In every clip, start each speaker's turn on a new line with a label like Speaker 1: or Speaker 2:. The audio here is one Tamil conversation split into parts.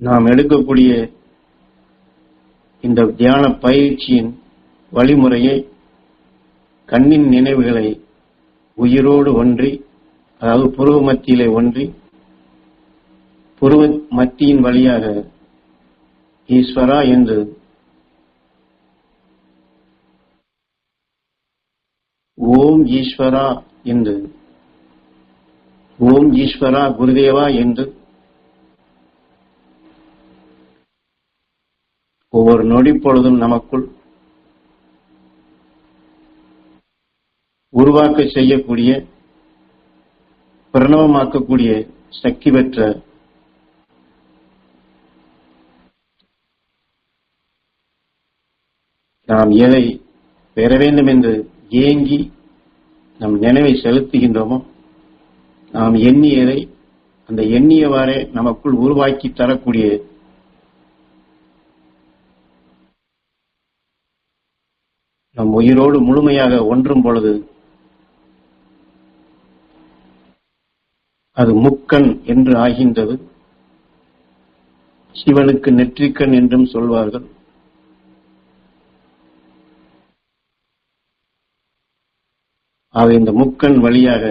Speaker 1: நாம் எடுக்கக்கூடிய இந்த தியான பயிற்சியின் வழிமுறையை கண்ணின் நினைவுகளை உயிரோடு ஒன்றி அதாவது புருவ மத்தியிலே ஒன்றி புருவ மத்தியின் வழியாக ஈஸ்வரா என்று ஓம் ஈஸ்வரா என்று ஓம் ஈஸ்வரா குருதேவா என்று ஒவ்வொரு நொடி பொழுதும் நமக்குள் உருவாக்க செய்யக்கூடிய பிரணவமாக்கக்கூடிய சக்தி பெற்ற நாம் எதை பெற வேண்டும் என்று ஏங்கி நம் நினைவை செலுத்துகின்றோமோ நாம் எண்ணியதை அந்த எண்ணியவாறே நமக்குள் உருவாக்கி தரக்கூடிய நம் உயிரோடு முழுமையாக ஒன்றும் பொழுது அது முக்கண் என்று ஆகின்றது. சிவனுக்கு நெற்றிக்கண் என்றும் சொல்வார்கள். ஆக இந்த முக்கண் வழியாக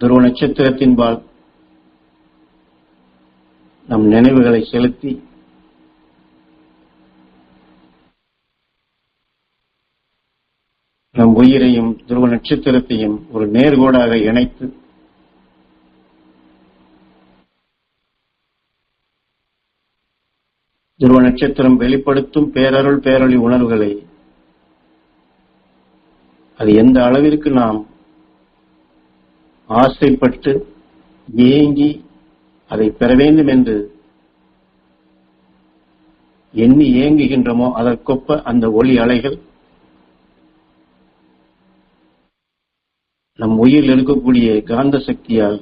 Speaker 1: துருவ நட்சத்திரத்தின்பால் நம் நினைவுகளை செலுத்தி நம் உயிரையும் துருவ நட்சத்திரத்தையும் ஒரு நேர்கோடாக இணைத்து துருவ நட்சத்திரம் வெளிப்படுத்தும் பேரருள் பேரொளி உணர்வுகளை அது எந்த அளவிற்கு நாம் ஆசைப்பட்டு ஏங்கி அதை பெற வேண்டும் என்று எண்ணி ஏங்குகின்றமோ அதற்கொப்ப அந்த ஒளி அலைகள் நம் உயிரில் இருக்கக்கூடிய காந்த சக்தியால்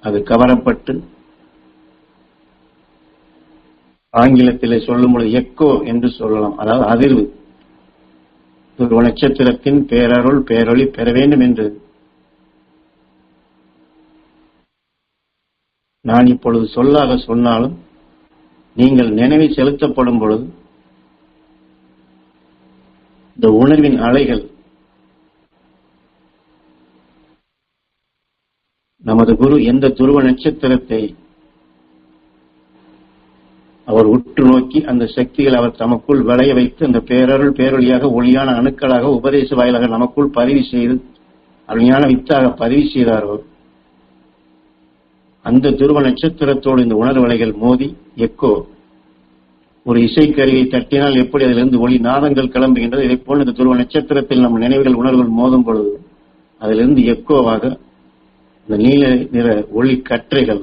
Speaker 1: அது கவரப்பட்டு ஆங்கிலத்தில் சொல்லும் பொழுது எக்கோ என்று சொல்லலாம். அதாவது அதிர்வு. ஒரு நட்சத்திரத்தின் பேரருள் பேரொளி பெற வேண்டும் என்று நான் இப்பொழுது சொல்லாக சொன்னாலும் நீங்கள் நினைவை செலுத்தப்படும் பொழுது இந்த உணர்வின் அலைகள் நமது குரு எந்த துருவ நட்சத்திரத்தை அவர் உற்று நோக்கி அந்த சக்திகள் அவர் தமக்குள் விளைய வைத்து அந்த பேரருள் பேரொழியாக ஒளியான அணுக்களாக உபதேச வாயிலாக நமக்குள் பதிவு செய்து அருமையான வித்தாக பதிவு செய்தாரோ அந்த துருவ நட்சத்திரத்தோடு இந்த உணர்வலைகள் மோதி எக்கோ ஒரு இசைக்கருவியை தட்டினால் எப்படி அதிலிருந்து ஒளி நாதங்கள் கிளம்புகின்றது இதை போல் இந்த துருவ நட்சத்திரத்தில் நம் நினைவுகள் உணர்வுகள் மோதும் பொழுது அதிலிருந்து எக்கோவாக இந்த நீல நிற ஒளி கற்றைகள்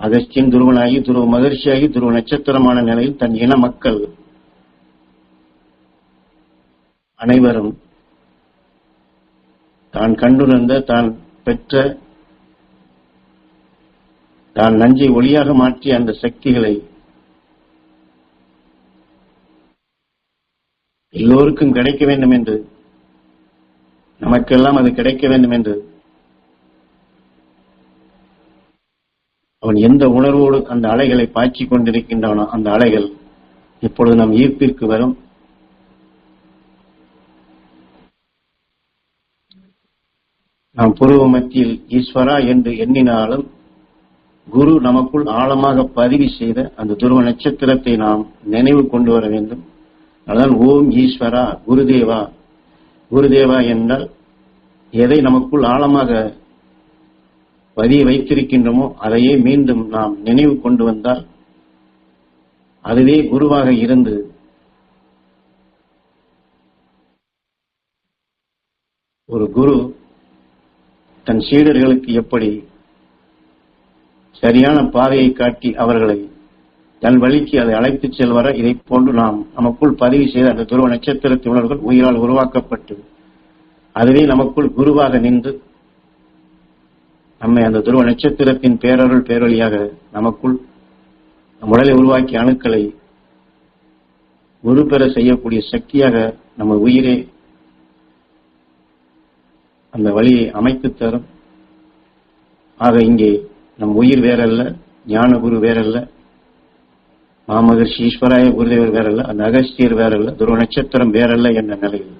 Speaker 1: அதிர்ச்சியின் துருவனாகி துருவ மகிழ்ச்சியாகி துருவ நட்சத்திரமான நிலையில் தன் இன மக்கள். அனைவரும் தான் கண்டுணர்ந்த தான் பெற்ற தான் நஞ்சை ஒளியாக மாற்றிய அந்த சக்திகளை எல்லோருக்கும் கிடைக்க வேண்டும் என்று நமக்கெல்லாம் அது கிடைக்க வேண்டும் என்று. அவன் எந்த உணர்வோடு அந்த அலைகளை பாய்ச்சி கொண்டிருக்கின்றானோ அந்த அலைகள் இப்பொழுது நம் ஈர்ப்பிற்கு வரும். நாம் புருவ மத்தியில் ஈஸ்வரா என்று எண்ணினாலும் குரு நமக்குள் ஆழமாக பதிவு செய்த அந்த துருவ நட்சத்திரத்தை நாம் நினைவு கொண்டு வர வேண்டும். அதான் ஓம் ஈஸ்வரா குருதேவா குருதேவா என்றால் எதை நமக்குள் ஆழமாக பதிய வைத்திருக்கின்றோமோ அதையே மீண்டும் நாம் நினைவு கொண்டு வந்தால் அதுவே குருவாக இருந்து ஒரு குரு தன் சீடர்களுக்கு எப்படி சரியான பாதையை காட்டி அவர்களை தன் வழிக்கு அதை அழைத்துச் செல்வர இதை போன்று நாம் நமக்குள் பதிவு செய்த அந்த துருவ நட்சத்திரத்தின் உணர்வுகள் உயிரால் உருவாக்கப்பட்டு அதுவே நமக்குள் குருவாக நின்று நம்மை அந்த துருவ நட்சத்திரத்தின் பேரருள் பேரொழியாக நமக்குள் நம் உடலை உருவாக்கிய அணுக்களை குரு பெற செய்யக்கூடிய சக்தியாக நம்ம உயிரே அந்த வழியை அமைத்து தரும். ஆக இங்கே நம் உயிர் வேறல்ல ஞானகுரு வேறல்ல. மாமகர்ஷி ஈஸ்வராய குருதேவர் வேறல்ல அந்த அகஸ்தியர் வேறல்ல துருவ நட்சத்திரம் வேறல்ல என்ற நிலையில்.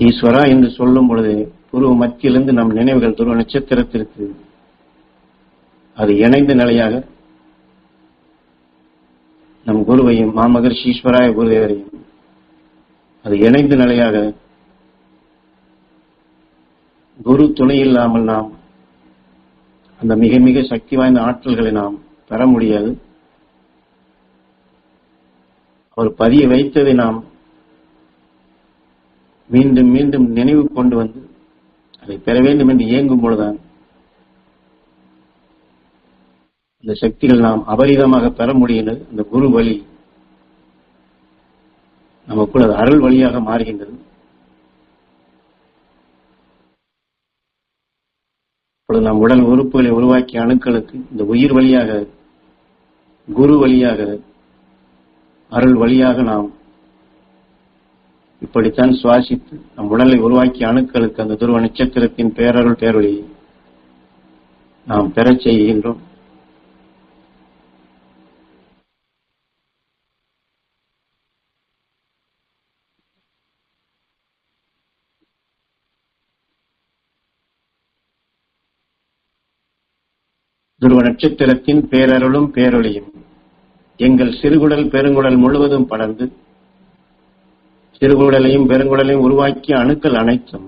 Speaker 1: ஈஸ்வரா என்று சொல்லும் பொழுது புருவ மத்தியிலிருந்து நம் நினைவுகள் துருவ நட்சத்திரத்திற்கு அது இணைந்த நிலையாக நம் குருவையும் மாமகர்ஷி ஈஸ்வராய குருதேவரையும் அது இணைந்த நிலையாக குரு துணை இல்லாமல் நாம் அந்த மிக மிக சக்தி வாய்ந்த ஆற்றல்களை நாம் பெற முடியாது. ஒரு பதிய வைத்ததை நாம் மீண்டும் மீண்டும் நினைவு கொண்டு வந்து அதை பெற வேண்டும் என்று இயங்கும் பொழுதுதான் இந்த சக்திகள் நாம் அபரிதமாக பெற முடிகின்றது. அந்த குரு வழி நமக்குள் அது அருள் வழியாக மாறுகின்றது. இப்பொழுது நம் உடல் உறுப்புகளை உருவாக்கிய அணுக்களுக்கு இந்த உயிர் வழியாக குரு வழியாக அருள் வழியாக நாம் இப்படித்தான் சுவாசித்து நம் உடலை உருவாக்கிய அணுக்களுக்கு அந்த துருவ நட்சத்திரத்தின் பேரருள் பேரொழியை நாம் பெறச் செய்கின்றோம். துருவ நட்சத்திரத்தின் பேரருளும் பேரொழியும் எங்கள் சிறுகுடல் பெருங்குடல் முழுவதும் படர்ந்து சிறுகுடலையும் பெருங்குடலையும் உருவாக்கிய அணுக்கள் அனைத்தும்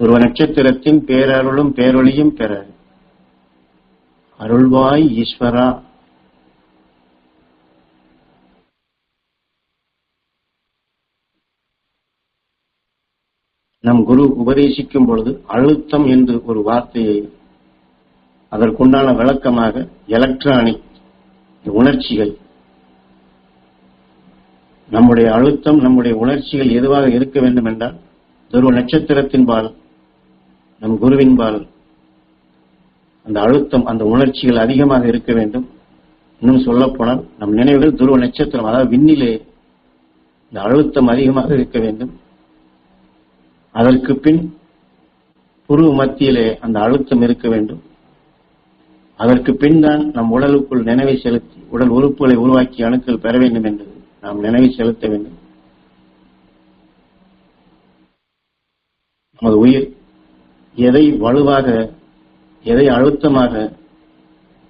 Speaker 1: துருவ நட்சத்திரத்தின் பேரருளும் பேரொளியும் பெற அருள்வாய் ஈஸ்வரா. நம் குரு உபதேசிக்கும் பொழுது அழுத்தம் என்று ஒரு வார்த்தையை அதற்குண்டான விளக்கமாக எலக்ட்ரானிக் உணர்ச்சிகள். நம்முடைய அழுத்தம் நம்முடைய உணர்ச்சிகள் எதுவாக இருக்க வேண்டும் என்றால் துருவ நட்சத்திரத்தின் பால் நம் குருவின் பால் அந்த அழுத்தம் அந்த உணர்ச்சிகள் அதிகமாக இருக்க வேண்டும். இன்னும் சொல்லப்போனால் நம் நினைவுகள் துருவ நட்சத்திரம் அதாவது விண்ணிலே இந்த அழுத்தம் அதிகமாக இருக்க வேண்டும். அதற்கு பின் புருவ மத்தியிலே அந்த அழுத்தம் இருக்க வேண்டும். அதற்கு பின் தான் நம் உடலுக்குள் நினைவை செலுத்தி உடல் உறுப்புகளை உருவாக்கி அணுக்கள் பெற வேண்டும் என்று நாம் நினைவு செலுத்த வேண்டும். நமது உயிர் எதை வலுவாக எதை அழுத்தமாக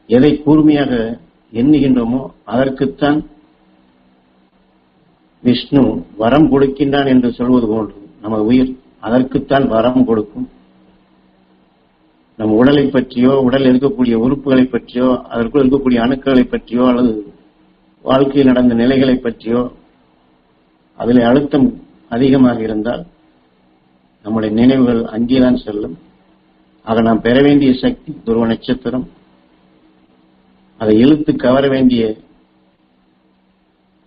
Speaker 1: எதை கூர்மையாக எண்ணுகின்றோமோ அதற்குத்தான் விஷ்ணு வரம் கொடுக்கின்றான் என்று சொல்வது போன்று நமது உயிர் அதற்குத்தான் வரம் கொடுக்கும். உடலை பற்றியோ உடல் இருக்கக்கூடிய உறுப்புகளை பற்றியோ அதற்குள் இருக்கக்கூடிய அணுக்களை பற்றியோ அல்லது வாழ்க்கையில் நடந்த நிலைகளை பற்றியோ அதில் அழுத்தம் அதிகமாக இருந்தால் நம்முடைய நினைவுகள் அங்கேதான் செல்லும். ஆக நாம் பெற வேண்டிய சக்தி துருவ நட்சத்திரம். அதை இழுத்து கவர வேண்டிய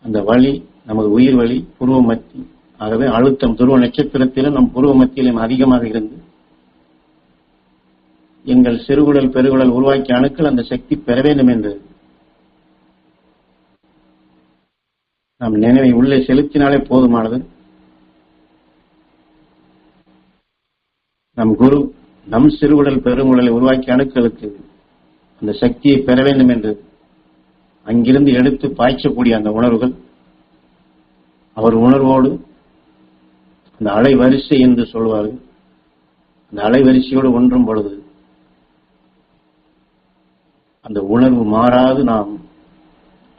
Speaker 1: அந்த வழி நமது உயிர் வழி புருவ மத்தி. ஆகவே அழுத்தம் துருவ நட்சத்திரத்திலும் நம் புருவ மத்தியிலும் அதிகமாக இருந்து எங்கள் சிறுகுடல் பெருகுடல் உருவாக்கிய அணுக்கள் அந்த சக்தி பெற வேண்டும் என்று. நாம் நினைவை உள்ளே செலுத்தினாலே போதுமானது. நம் குரு நம் சிறுகுடல் பெருங்குடலை உருவாக்கிய அணுக்களுக்கு அந்த சக்தியை பெற வேண்டும் என்று அங்கிருந்து எடுத்து பாய்ச்சக்கூடிய அந்த உணர்வுகள் அவர் உணர்வோடு அந்த அலைவரிசை என்று சொல்வார்கள். அந்த அலைவரிசையோடு ஒன்றும் பொழுது அந்த உணர்வு மாறாது நாம்.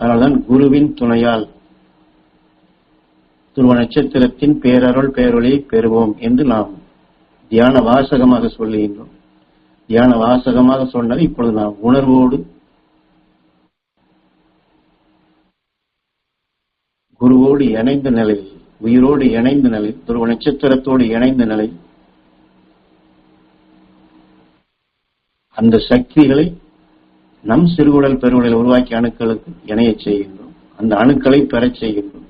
Speaker 1: அதனால்தான் குருவின் துணையால் துருவ நட்சத்திரத்தின் பேரருள் பேரொளி பெறுவோம் என்று நாம் தியான வாசகமாக சொல்லுகின்றோம். தியான வாசகமாக சொன்னால் இப்பொழுது நாம் உணர்வோடு குருவோடு இணைந்த நிலையில் உயிரோடு இணைந்த நிலை துருவ நட்சத்திரத்தோடு இணைந்த நிலை அந்த சக்திகளை நம் சிறுகுடல் பெருகுடல் உருவாக்கிய அணுக்களுக்கு இணையச் செய்கின்றோம். அந்த அணுக்களை பெறச் செய்கின்றோம்.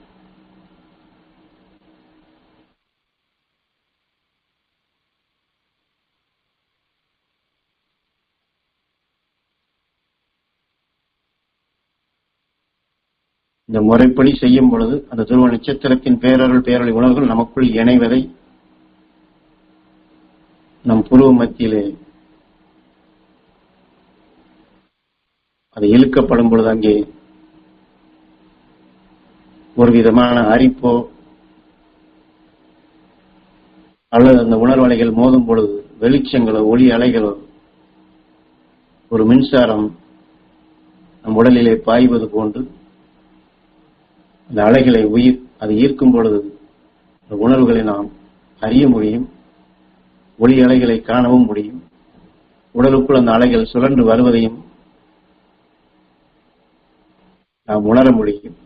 Speaker 1: இந்த முறைப்படி செய்யும் பொழுது அந்த துருவ நட்சத்திரத்தின் பேரருள் பேரொளி உணர்வுகள் நமக்குள் இணைவதை நம் புருவ மத்தியிலே அது இழுக்கப்படும் பொழுது அங்கே ஒரு விதமான அரிப்போ அல்லது அந்த உணர்வலைகள் மோதும் பொழுது வெளிச்சங்களோ ஒளி அலைகளோ ஒரு மின்சாரம் நம் உடலிலே பாய்வது போன்று அந்த அலைகளை உயிர் அது ஈர்க்கும் பொழுது அந்த உணர்வுகளை நாம் அறிய முடியும் ஒளி அலைகளை காணவும் முடியும். உடலுக்குள் அந்த அலைகள் சுழன்று வருவதையும் நாம் உணர முடியும்.